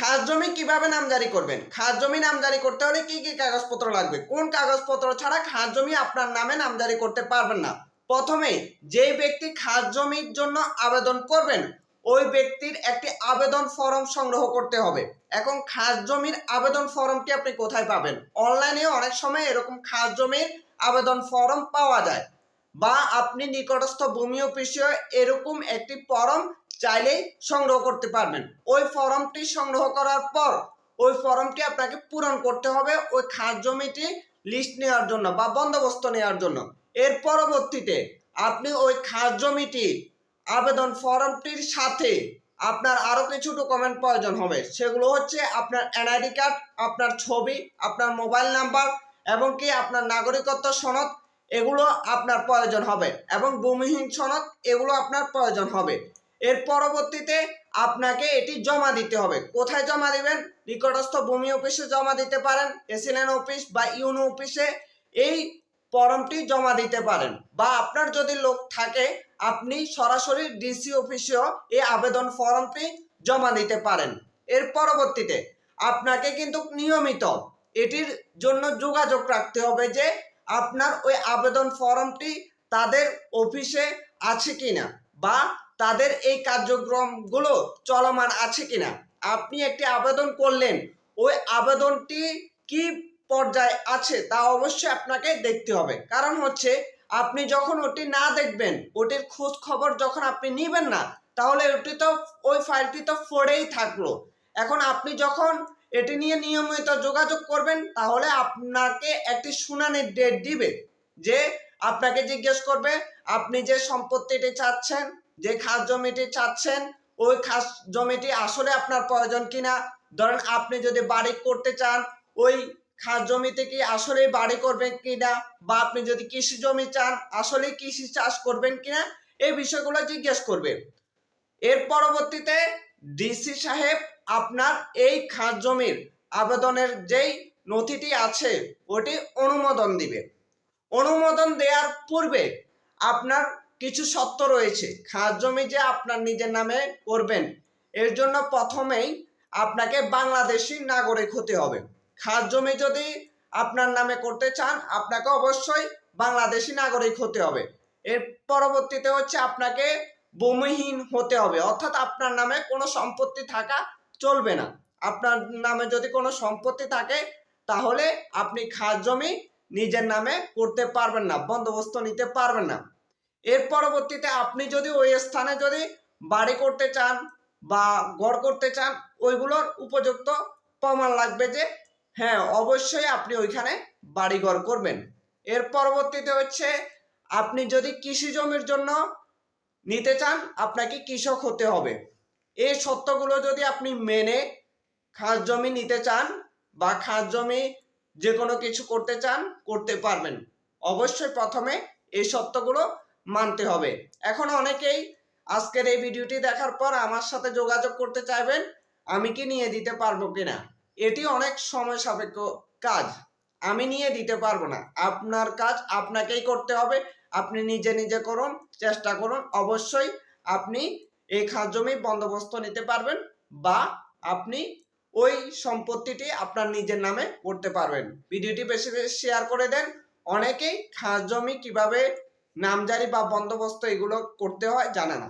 খাস জমি কীভাবে নামজারি করবেন? খাস জমি নামজারি করতে হলে কি কি কাগজপত্র লাগবে? কোন কাগজপত্র ছাড়া খাস জমি আপনার নামে নামজারি করতে পারবেন না। প্রথমে যে ব্যক্তি খাস জমির জন্য আবেদন করবেন, ওই ব্যক্তির একটি আবেদন ফর্ম সংগ্রহ করতে হবে। এখন খাস জমির আবেদন ফর্মটি আপনি কোথায় পাবেন? অনলাইনে অনেক সময় এরকম খাস জমির আবেদন ফর্ম পাওয়া যায়। বা আপনি নিকটস্থ ভূমি অফিসে এরকম একটি ফর্ম চাইলেই সংগ্রহ করতে পারবেন। ওই ফর্মটি সংগ্রহ করার পর ওই ফর্মটি আপনাকে পূরণ করতে হবে ওই খাস জমিটি লিস্ট নেওয়ার জন্য বা বন্দোবস্ত নেওয়ার জন্য। এর পরবর্তীতে আপনি ওই খাস জমিটি আবেদন ফর্মটির সাথে আপনার আরও কিছু ডকুমেন্ট প্রয়োজন হবে। সেগুলো হচ্ছে আপনার এনআইডি কার্ড আপনার ছবি, আপনার মোবাইল নাম্বার এবং কি আপনার নাগরিকত্ব সনদ এগুলো আপনার প্রয়োজন হবে এবং ভূমিহীন সনদ এগুলো আপনার প্রয়োজন হবে। এর পরবর্তীতে আপনাকে এটি জমা দিতে হবে। কোথায় জমা দিবেন? নিকটস্থ ভূমি অফিসে জমা দিতে পারেন এসিলেন অফিস বা ইউনো অফিসে। এই ফর্মটি জমা দিতে পারেন বা আপনার যদি লোক থাকে, আপনি সরাসরি ডিসি অফিসেও এই আবেদন ফর্মটি জমা দিতে পারেন। এর পরবর্তীতে আপনাকে কিন্তু নিয়মিত এটির জন্য যোগাযোগ রাখতে হবে যে আপনার ওই আবেদন ফর্মটি তাদের অফিসে আছে কিনা বা তাদের এই কার্যক্রমগুলো চলমান আছে কিনা? আপনি একটি আবেদন করলেন, ওই আবেদনটি কি পর্যায়ে আছে তা অবশ্যই আপনাকে দেখতে হবে। কারণ হচ্ছে, আপনি যখন ওটি না দেখবেন, ওটির খোঁজ খবর যখন আপনি নেবেন না, তাহলে ওটি তো, ওই ফাইলটি তো পড়েই থাকল। এখন আপনি যখন এটি নিয়ে নিয়মিত যোগাযোগ করবেন, তাহলে আপনাকে একটি শুনানির ডেট দিবে, যে আপনাকে জিজ্ঞেস করবে, আপনি যে সম্পত্তিটি চাচ্ছেন, যে খাস জমিটি চাচ্ছেন, ওই খাস জমিটি আসলে আপনার প্রয়োজন কিনা। ধরেন আপনি যদি বাড়ি করতে চান, ওই খাস জমিতে কি আসলে বাড়ি করবেন কিনা, বা আপনি যদি কৃষি জমি চান আসলে কৃষি চাষ করবেন কিনা, এই বিষয়গুলো জিজ্ঞেস করবে। এর পরবর্তীতে ডিসি সাহেব আপনার এই খাস জমির আবেদনের যেই নথিটি আছে, ওটি অনুমোদন দিবে। অনুমোদন দেওয়ার পূর্বে আপনার কিছু সত্য রয়েছে। খাস জমি যে আপনার নিজের নামে করবেন, এর জন্য প্রথমেই আপনাকে বাংলাদেশি নাগরিক হতে হবে। খাস জমি যদি আপনার নামে করতে চান, আপনাকে অবশ্যই বাংলাদেশি নাগরিক হতে হবে। এর পরবর্তীতে হচ্ছে আপনাকে ভূমিহীন হতে হবে, অর্থাৎ আপনার নামে কোনো সম্পত্তি থাকা চলবে না। আপনার নামে যদি কোনো সম্পত্তি থাকে, তাহলে আপনি খাস জমি নিজের নামে করতে পারবেন না, বন্দোবস্ত নিতে পারবেন না। এর পরবর্তীতে আপনি যদি ওই স্থানে যদি বাড়ি করতে চান বা গড় করতে চান, ওইগুলোর উপযুক্ত প্রমাণ লাগবে যে হ্যাঁ অবশ্যই আপনি ওইখানে বাড়ি বাড়িঘর করবেন। এর পরবর্তীতে হচ্ছে, আপনি যদি কৃষি জমির জন্য নিতে চান, আপনাকে কৃষক হতে হবে। এই সত্যগুলো যদি আপনি মেনে খাস জমি নিতে চান বা খাস জমি যে কোনো কিছু করতে চান, করতে পারবেন। অবশ্যই প্রথমে এই সত্যগুলো মানতে হবে। এখন অনেকেই আজকের এই ভিডিওটি দেখার পর আমার সাথে যোগাযোগ করতে চাইবেন, আমি কি নিয়ে দিতে পারব কিনা? এটি অনেক সময় সাপেক্ষ কাজ। আমি নিয়ে দিতে পারব না। আপনার কাজ আপনাকেই করতে হবে। আপনি নিজে নিজে করুন, চেষ্টা করুন। অবশ্যই আপনি এই খাস জমি বন্দোবস্ত নিতে পারবেন বা আপনি ওই সম্পত্তিটি আপনার নিজের নামে করতে পারবেন। ভিডিওটি বেশি বেশি শেয়ার করে দেন। অনেকেই খাস জমি কীভাবে নামজারি বা বন্দোবস্ত এগুলো করতে হয় জানে না।